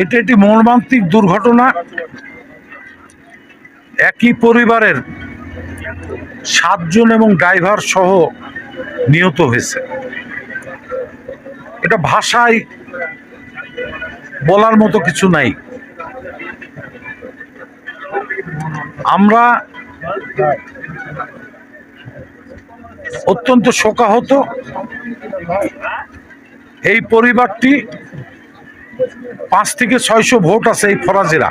এটি একটি মর্মান্তিক দুর্ঘটনা। একই পরিবারের সাতজন এবং ড্রাইভার সহ নিহত হয়েছে। এটা ভাষায় বলার মতো কিছু নাই। আমরা অত্যন্ত শোকাহত। এই পরিবারটি পাঁচ থেকে ছয়শো ভোট আছে এই ফরাজেরা,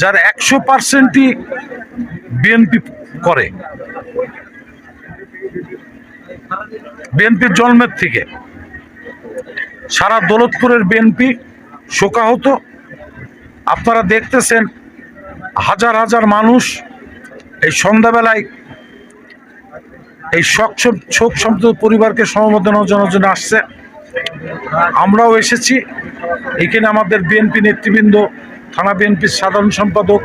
যার একশো পার্সেন্টই বিএনপি করে। বিএনপির জন্মের থেকে সারা দৌলতপুরের বিএনপি শোকাহত। আপনারা দেখতেছেন হাজার হাজার মানুষ এই সন্ধ্যাবেলায় এই শোক শোক সম্পদ পরিবারকে সমবেদনা জানার জন্য আসছে। আমরাও এসেছি। এখানে আমাদের বিএনপি নেতৃবৃন্দ, থানা বিএনপির সাধারণ সম্পাদক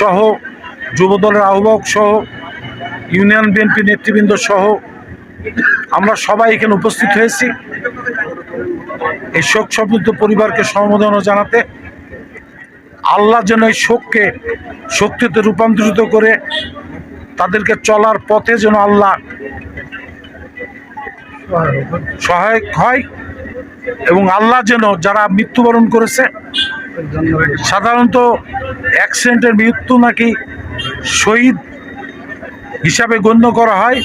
সহ, যুবদলের আহ্বায়ক সহ, ইউনিয়ন বিএনপি নেতৃবৃন্দ সহ, আমরা সবাই এখানে উপস্থিত হয়েছি। এই শোক সমৃদ্ধ পরিবারকে সমবেদনা জানাতে আল্লাহ যেন এই শোককে শক্তিতে রূপান্তরিত করে তাদেরকে চলার পথে যেন আল্লাহ সহায়ক হয় এবং আল্লাহ যেন যারা মৃত্যুবরণ করেছে, সাধারণত অ্যাক্সিডেন্টের মৃত্যু নাকি শহীদ হিসাবে গণ্য করা হয়,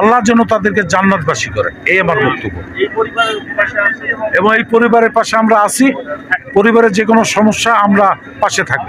আল্লাহ যেন তাদেরকে জান্নাতবাসী করে। এই আমার বক্তব্য। এবং এই পরিবারের পাশে আমরা আছি, পরিবারের যে কোনো সমস্যা আমরা পাশে থাকব।